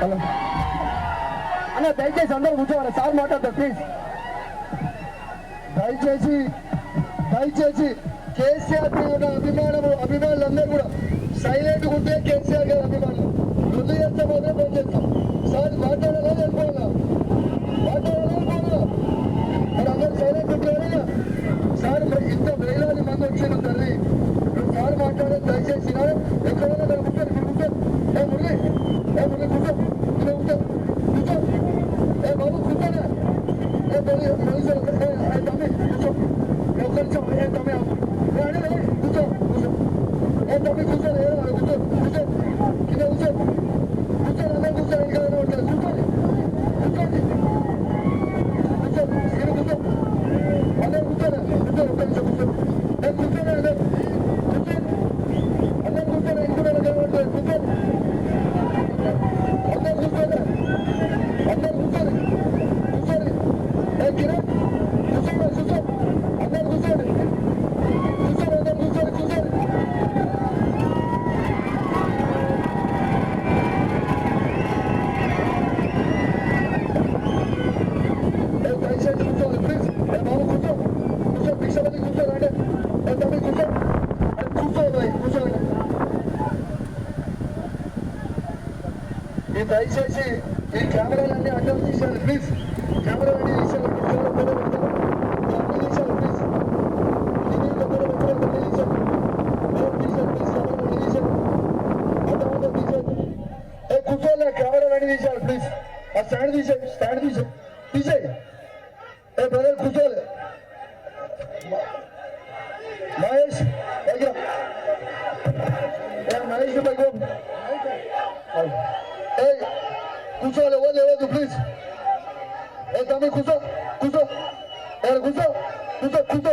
Hello. అన్న దయచేసి అందరూ కూర్చోవాలి. సార్ మాట్లాడతారు ప్లీజ్ దయచేసి దయచేసి కేసీఆర్ ఉన్న అభిమానులు అభిమానులందరూ కూడా సైలెంట్ ఉంటే కేసీఆర్ గారి అభిమానులు. ముందు చేస్తే మాత్రం పనిచేస్తాం. సార్ మాట్లాడారు ఏ మురళి మురళి సార్ ఏ ఏ తమ్మి కూర్చో ఏ ఒక్క నిమిషం ఏ తమ్మి ఆగు. ఏ అనిల్, ఏ కూర్చో కూర్చో ఏ తమ్మి కూర్చో ఏ కూర్చో కూర్చో కింద కూర్చో కూర్చో అందరూ కూర్చో ఇంకా ఉంటుంది కూర్చోండి కూర్చోండి కూర్చో ఇక్కడ కూర్చో అందరూ కూర్చోండి కూర్చో ఒక్క నిమిషం కూర్చో ఏ కూర్చోండి అందరూ కూర్చోండి అందరూ కూర్చోండి ఇంటి మీద కనబడుతుంది కూర్చోండి అందరూ కూర్చోండి అందరూ కూర్చోండి కూర్చోండి ఏ కిరణ్ కూర్చోండి కూర్చో అందరూ కూర్చోండి కూర్చోండి అందరూ కూర్చోండి కూర్చోండి ఏ దయచేసి కూర్చోండి ప్లీజ్ ఏ బాబు కూర్చో కూర్చో భిక్షపతి కూర్చో రండి ఏ తమ్మి కూర్చో ఏ కూర్చో భాయ్ కూర్చోండి ఈ దయచేసి ఈ కెమెరాలన్నీ అడ్డం తీసేయాలి ప్లీజ్ కెమెరాలన్నీ తీసేయాలి కెమెరా ఫోటో పెట్టాలి అన్నీ ప్లీజ్ ఆ స్టాండ్ తీసేయి స్టాండ్ తీసేయి. తీసేయి. ఏ బ్రదర్ కూర్చోలే కూర్చోవాలి వద్దు వద్దు ప్లీజ్ ఏ తమ్మి కూర్చో కూర్చో ఏ కూర్చో కూర్చో కూర్చో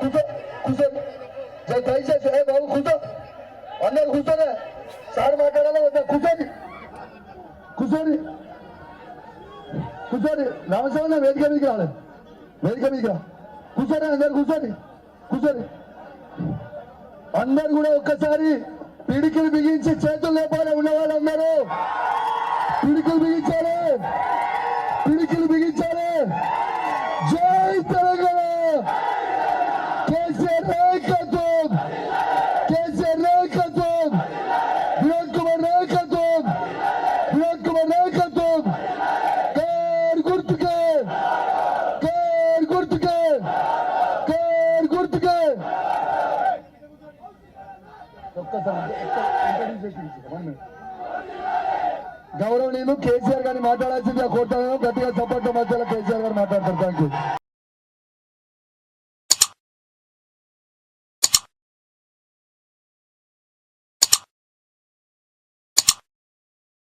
కూర్చో కూర్చో జర దయచేసి ఏ బాబు కూర్చో అందరు కూర్చోనే సార్ మాట్లాడాలా వద్దా కూర్చోని కూర్చోని కూర్చోండి నమస్కారం వేదిక మీదకి రావాలి వేదిక మీదకి రా కూర్చోని అందరు కూర్చోని కూర్చోని అందరు కూడా ఒక్కసారి పిడికిలు బిగించి చేతులు లేపాలి ఉన్న వాళ్ళందరూ పిడికిలు బిగించాలి. పిడికిలు బిగించాలి. జై తెలంగాణ. కేసీఆర్ నాయకత్వం. కేసీఆర్ నాయకత్వం. వినోద్ కుమార్ నాయకత్వం. వినోద్ కుమార్ నాయకత్వం. కేర్ గుర్తుకే. కేర్ గుర్తుకే. కేర్ గుర్తుకే. ఒక్కసారి గౌరవనీయులు కేసీఆర్ గారిని మాట్లాడాల్సిందిగా కోరుతాను గట్టిగా సపోర్ట్ మధ్యలో కేసీఆర్ గారు మాట్లాడతారు. Thank you